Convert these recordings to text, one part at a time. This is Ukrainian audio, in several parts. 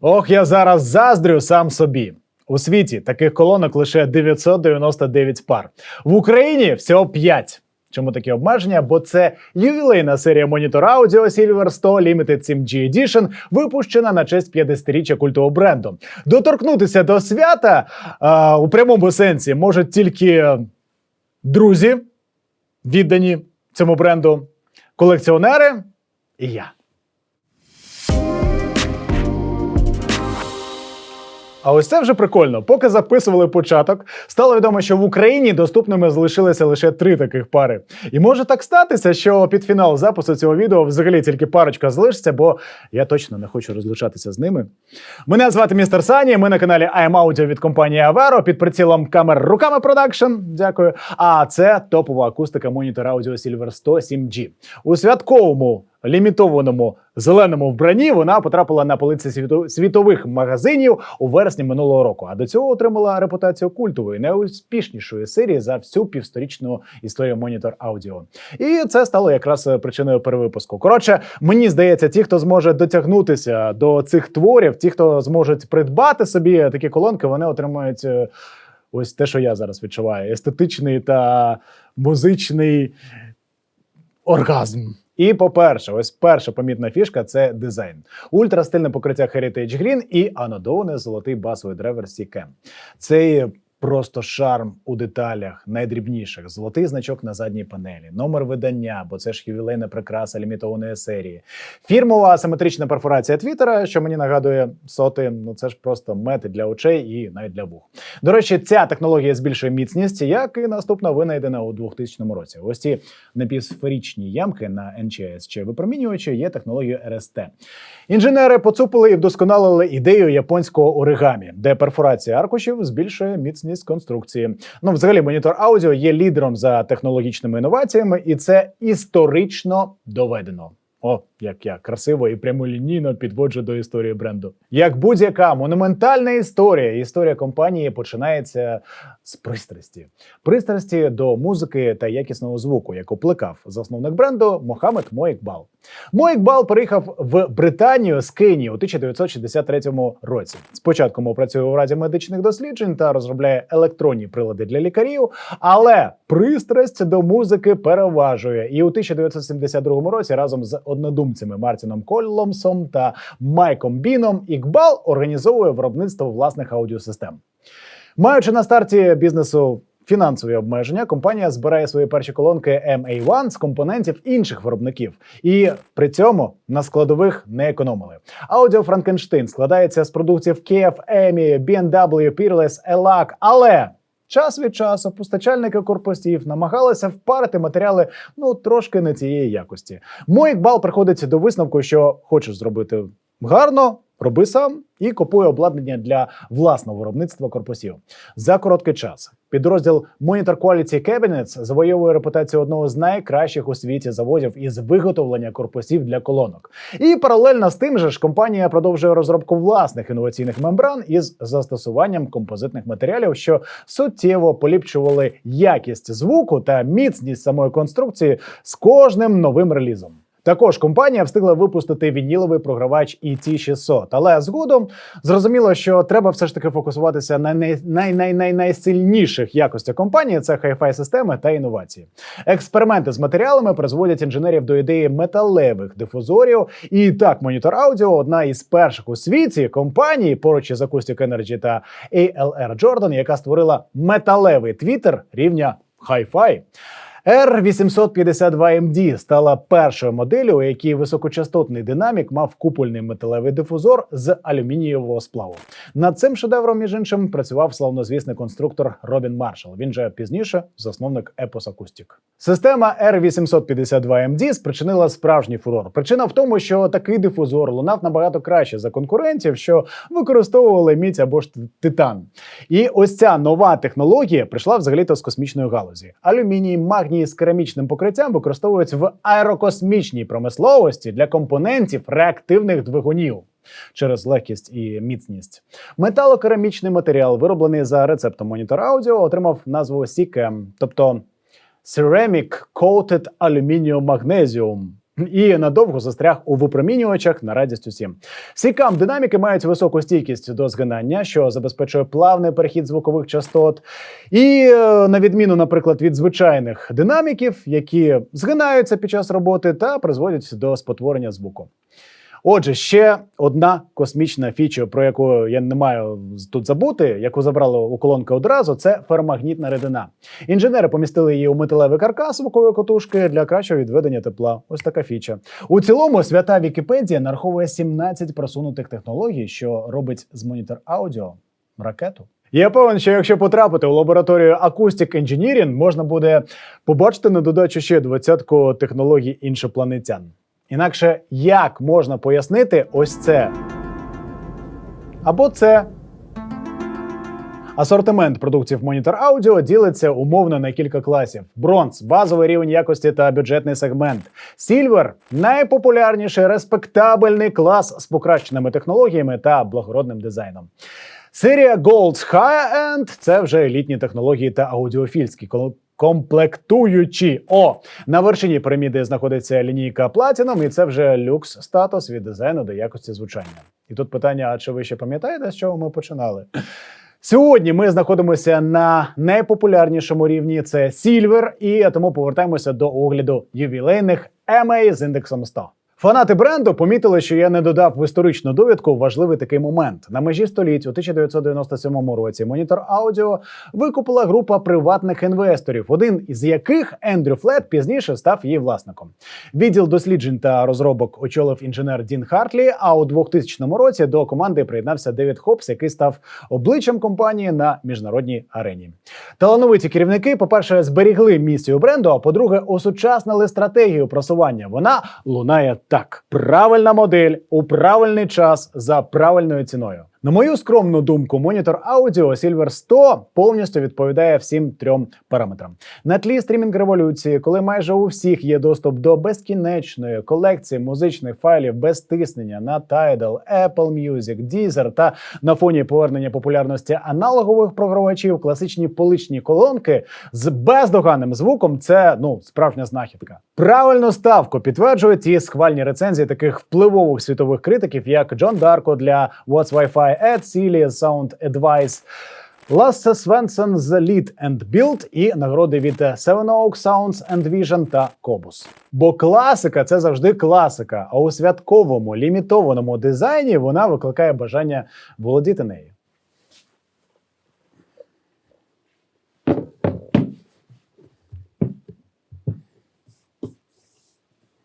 Ох, я зараз заздрю сам собі. У світі таких колонок лише 999 пар. В Україні всього 5. Чому такі обмеження? Бо це ювілейна серія монітор аудіо Silver 100 Limited 7G Edition, випущена на честь 50-річчя культового бренду. Доторкнутися до свята а, у прямому сенсі можуть тільки друзі, віддані цьому бренду, колекціонери і я. А ось це вже прикольно. Поки записували початок, стало відомо, що в Україні доступними залишилися лише три таких пари. І може так статися, що під фінал запису цього відео взагалі тільки парочка залишиться, бо я точно не хочу розлучатися з ними. Мене звати містер Сані. Ми на каналі I'm Audio від компанії Avero під прицілом камер руками продакшн. Дякую. А це топова акустика монітор Audio Silver 100 7G. У святковому лімітованому зеленому вбранні вона потрапила на полиці світових магазинів у вересні минулого року. А до цього отримала репутацію культової, найуспішнішої серії за всю півсторічну історію монітор аудіо. І це стало якраз е, причиною перевипуску. Коротше, мені здається, ті, хто зможе дотягнутися до цих творів, ті, хто зможуть придбати собі такі колонки, вони отримають. е, Ось те, що я зараз відчуваю: естетичний та музичний оргазм. І по-перше, ось перша помітна фішка це дизайн. Ультрастильне покриття Heritage Green і анодоване золотий басовий драйвер C-Cam. Цей просто шарм у деталях, найдрібніших. Золотий значок на задній панелі, номер видання, бо це ж ювілейна прикраса лімітованої серії. Фірмова асиметрична перфорація Твіттера, що мені нагадує соти. Ну це ж просто мети для очей і навіть для вух. До речі, ця технологія збільшує міцність, як і наступна винайдена у 2000 році. Ось ці напівсферичні ямки на NCS чи випромінювачі є технологією RST. Інженери поцупили і вдосконалили ідею японського оригамі, де перфорація аркушів збільшує міцність конструкції. Ну, взагалі, монітор аудіо є лідером за технологічними інноваціями, і це історично доведено. О, як я красиво і прямолінійно підводжу до історії бренду. Як будь-яка монументальна історія, історія компанії починається з пристрасті. Пристрасті до музики та якісного звуку, яку плекав засновник бренду Мохамед Моїкбал. Моїкбал переїхав в Британію з Кенії у 1963 році. Спочатку мов працює у раді медичних досліджень та розробляє електронні прилади для лікарів, але пристрасть до музики переважує. І у 1972 році разом з однодумцями Мартіном Колломсом та Майком Біном Ікбал організовує виробництво власних аудіосистем. Маючи на старті бізнесу фінансові обмеження, компанія збирає свої перші колонки MA1 з компонентів інших виробників, і при цьому на складових не економили. Аудіо Франкенштейн складається з продуктів KF, EMI, BMW, Peerless, ELAC, але Час від часу постачальники корпусів намагалися впарити матеріали ну трошки не цієї якості. Моїк бал приходить до висновку, що хочеш зробити гарно, роби сам і купує обладнання для власного виробництва корпусів. За короткий час підрозділ Monitor Quality Cabinets завоює репутацію одного з найкращих у світі заводів із виготовлення корпусів для колонок. І паралельно з тим же ж компанія продовжує розробку власних інноваційних мембран із застосуванням композитних матеріалів, що суттєво поліпшували якість звуку та міцність самої конструкції з кожним новим релізом. Також компанія встигла випустити вініловий програвач ET600, але згодом зрозуміло, що треба все ж таки фокусуватися на най- най- якостях компанії це хай-фай системи та інновації. Експерименти з матеріалами призводять інженерів до ідеї металевих дифузорів. І так, монітор аудіо одна із перших у світі компаній поруч із Acoustic Energy та ALR Jordan, яка створила металевий твіттер рівня Hi-Fi. R852MD стала першою моделлю, у якій високочастотний динамік мав купольний металевий дифузор з алюмінієвого сплаву. Над цим шедевром, між іншим, працював славнозвісний конструктор Робін Маршал. Він же пізніше засновник Epos Acoustic. Система R852MD спричинила справжній фурор. Причина в тому, що такий дифузор лунав набагато краще за конкурентів, що використовували мідь або ж титан. І ось ця нова технологія прийшла взагалі-то з космічної галузі. Алюміній, магній з керамічним покриттям використовують в аерокосмічній промисловості для компонентів реактивних двигунів. Через легкість і міцність. Металокерамічний матеріал, вироблений за рецептом монітора аудіо, отримав назву Сікем, тобто Ceramic Coated Aluminium Magnesium. І надовго застряг у випромінювачах на радість усім. Сікам динаміки мають високу стійкість до згинання, що забезпечує плавний перехід звукових частот. І е, на відміну, наприклад, від звичайних динаміків, які згинаються під час роботи та призводять до спотворення звуку. Отже, ще одна космічна фіча, про яку я не маю тут забути, яку забрали у колонки одразу, це ферромагнітна рідина. Інженери помістили її у металевий каркас звукової котушки для кращого відведення тепла. Ось така фіча. У цілому свята Вікіпедія нараховує 17 просунутих технологій, що робить з монітор аудіо ракету. Я певен, що якщо потрапити у лабораторію Acoustic Engineering, можна буде побачити на додачу ще двадцятку технологій іншопланетян. Інакше як можна пояснити ось це? Або це. Асортимент продуктів Monitor Audio ділиться умовно на кілька класів: бронз базовий рівень якості та бюджетний сегмент. Сільвер найпопулярніший респектабельний клас з покращеними технологіями та благородним дизайном. Серія Gold High End – це вже елітні технології та аудіофільські комплектуючі. О, на вершині піраміди знаходиться лінійка Platinum, і це вже люкс статус від дизайну до якості звучання. І тут питання: а чи ви ще пам'ятаєте, з чого ми починали? Сьогодні ми знаходимося на найпопулярнішому рівні це Silver, і тому повертаємося до огляду ювілейних MA з індексом 100. Фанати бренду помітили, що я не додав в історичну довідку важливий такий момент. На межі століть у 1997 році монітор аудіо викупила група приватних інвесторів, один із яких Ендрю Флет пізніше став її власником. Відділ досліджень та розробок очолив інженер Дін Хартлі. А у 2000 році до команди приєднався Девід Хопс, який став обличчям компанії на міжнародній арені. Талановиті керівники, по-перше, зберігли місію бренду. А по-друге, осучаснили стратегію просування. Вона лунає так: правильна модель у правильний час за правильною ціною. На мою скромну думку, монітор аудіо Silver 100 повністю відповідає всім трьом параметрам. На тлі стрімінг революції, коли майже у всіх є доступ до безкінечної колекції музичних файлів без тиснення на Tidal, Apple Music, Deezer та на фоні повернення популярності аналогових програвачів, класичні поличні колонки з бездоганним звуком це ну справжня знахідка. Правильну ставку підтверджують і схвальні рецензії таких впливових світових критиків, як Джон Дарко для What's Wi-Fi Ed, Silly Sound Advice, Lasse Svensson з Lead and Build і нагороди від Seven Oak Sounds and Vision та Cobus. Бо класика це завжди класика, а у святковому лімітованому дизайні вона викликає бажання володіти нею.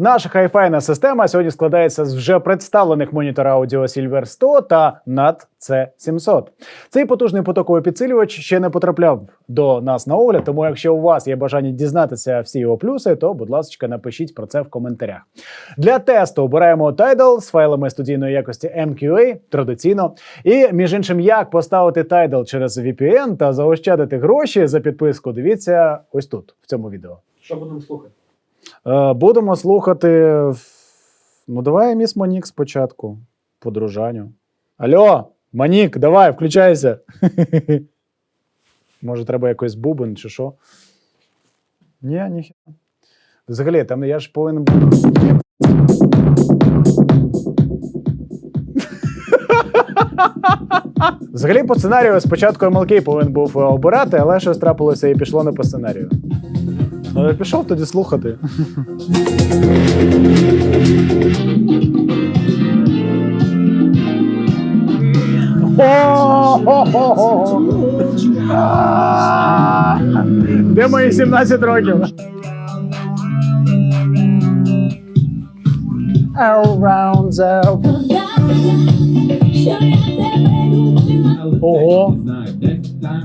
Наша хайфайна система сьогодні складається з вже представлених монітора аудіо Silver 100 та NAT C700. Цей потужний потоковий підсилювач ще не потрапляв до нас на огляд, тому якщо у вас є бажання дізнатися всі його плюси, то будь ласка, напишіть про це в коментарях. Для тесту обираємо Tidal з файлами студійної якості MQA традиційно. І між іншим, як поставити Tidal через VPN та заощадити гроші за підписку, дивіться ось тут, в цьому відео. Що будемо слухати? Е, Будемо слухати. Ну, давай міс Монік спочатку. По дружанню. Алло, Монік, давай, включайся. Може, треба якийсь бубен чи що? Ні, ніхіра. Взагалі, там я ж повинен. Взагалі, по сценарію спочатку MLK повинен був е, обирати, але щось трапилося і пішло не по сценарію. Ну, я пішов тоді слухати. О-о-о-о! А! Де мої 17 років? Around the... Ого.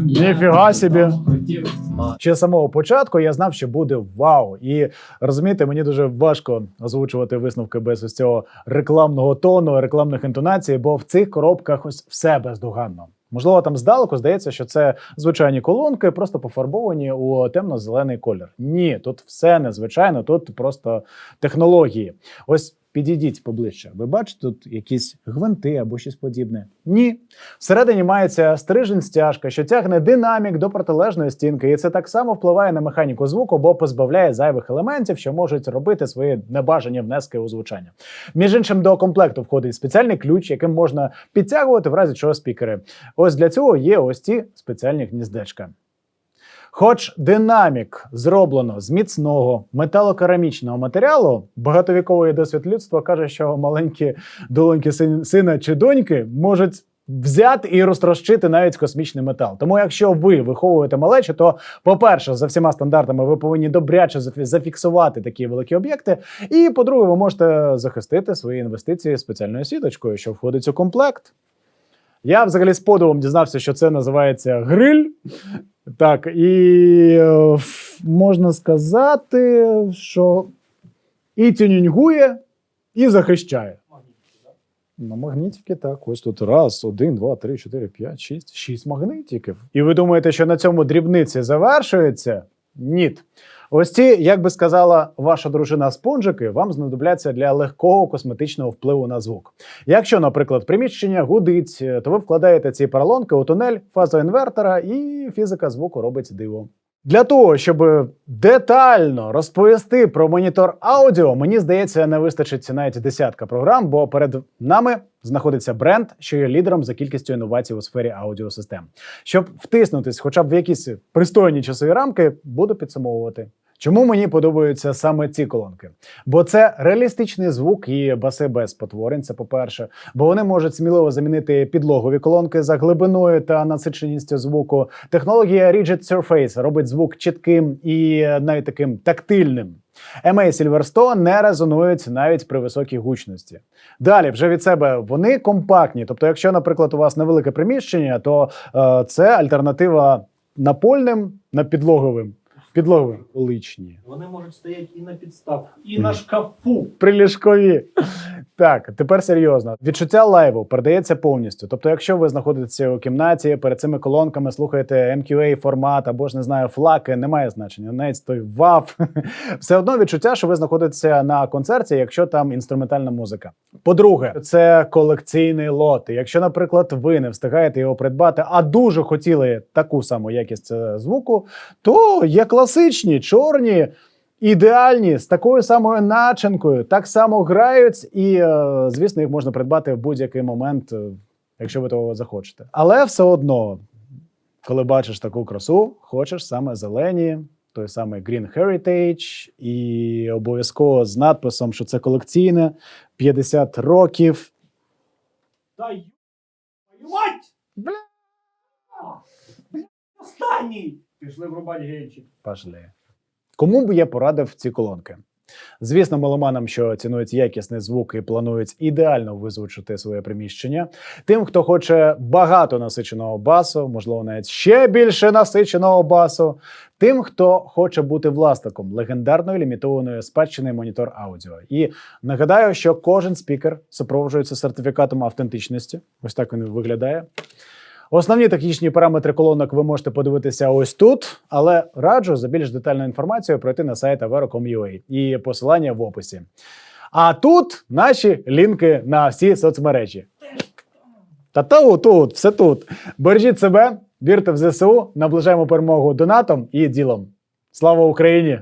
Ніфіга собі. Ще з самого початку я знав, що буде вау. І розумієте, мені дуже важко озвучувати висновки без ось цього рекламного тону, рекламних інтонацій, бо в цих коробках ось все бездоганно. Можливо, там здалеку здається, що це звичайні колонки, просто пофарбовані у темно-зелений колір. Ні, тут все незвичайно, тут просто технології. Ось Підійдіть поближче. Ви бачите тут якісь гвинти або щось подібне? Ні. Всередині мається стрижень стяжка, що тягне динамік до протилежної стінки, і це так само впливає на механіку звуку, бо позбавляє зайвих елементів, що можуть робити свої небажані внески у звучання. Між іншим, до комплекту входить спеціальний ключ, яким можна підтягувати в разі чого спікери. Ось для цього є ось ці спеціальні гніздечка. Хоч динамік зроблено з міцного металокерамічного матеріалу, багатовіковий досвід людства каже, що маленькі долоньки сина чи доньки можуть взяти і розтрощити навіть космічний метал. Тому, якщо ви виховуєте малечу, то, по-перше, за всіма стандартами ви повинні добряче зафіксувати такі великі об'єкти. І по-друге, ви можете захистити свої інвестиції спеціальною сіточкою, що входить у комплект. Я взагалі з подивом дізнався, що це називається гриль. Так, і е, можна сказати, що і тюнінгує, і захищає. На магнітики так. Ось тут раз, один, два, три, чотири, п'ять, шість, шість магнітиків. І ви думаєте, що на цьому дрібниці завершується? Ні. Ось ці, як би сказала ваша дружина, спонжики вам знадобляться для легкого косметичного впливу на звук. Якщо, наприклад, приміщення гудить, то ви вкладаєте ці поролонки у тунель фазоінвертора, і фізика звуку робить диво. Для того, щоб детально розповісти про монітор аудіо, мені здається, не вистачить навіть десятка програм, бо перед нами знаходиться бренд, що є лідером за кількістю інновацій у сфері аудіосистем. Щоб втиснутись хоча б в якісь пристойні часові рамки, буду підсумовувати. Чому мені подобаються саме ці колонки? Бо це реалістичний звук і баси без потворень, це по-перше. Бо вони можуть сміливо замінити підлогові колонки за глибиною та насиченістю звуку. Технологія Rigid Surface робить звук чітким і е, навіть таким тактильним. EMA Silverstone не резонують навіть при високій гучності. Далі, вже від себе вони компактні. Тобто, якщо, наприклад, у вас невелике приміщення, то е, це альтернатива напольним на Підлоговим личні. Вони можуть стояти і на підстав, і на шкафу. Приліжкові. Так, тепер серйозно. Відчуття лайву передається повністю. Тобто, якщо ви знаходитеся у кімнаті перед цими колонками, слухаєте MQA формат або ж не знаю, флаки, немає значення. Навіть той вав. Все одно відчуття, що ви знаходитеся на концерті, якщо там інструментальна музика. По-друге, це колекційний лот. Якщо, наприклад, ви не встигаєте його придбати, а дуже хотіли таку саму якість е, звуку, то є класичні, чорні. Ідеальні з такою самою начинкою, так само грають, і е, звісно, їх можна придбати в будь-який момент, е, якщо ви того захочете. Але все одно, коли бачиш таку красу, хочеш саме зелені, той самий Green Heritage, і обов'язково з надписом, що це колекційне 50 років. Та ю... Бля. Бля, Останній! Пішли врубати генчик. Пошли. Кому б я порадив ці колонки? Звісно, меломанам, що цінують якісний звук і планують ідеально визвучити своє приміщення. Тим, хто хоче багато насиченого басу, можливо, навіть ще більше насиченого басу. Тим, хто хоче бути власником легендарної лімітованої спадщини монітор аудіо. І нагадаю, що кожен спікер супроводжується сертифікатом автентичності. Ось так він виглядає. Основні технічні параметри колонок ви можете подивитися ось тут, але раджу за більш детальною інформацією пройти на сайт avero.com.ua і посилання в описі. А тут наші лінки на всі соцмережі. Та тут, тут, все тут. Бережіть себе, вірте в ЗСУ, наближаємо перемогу донатом і ділом. Слава Україні!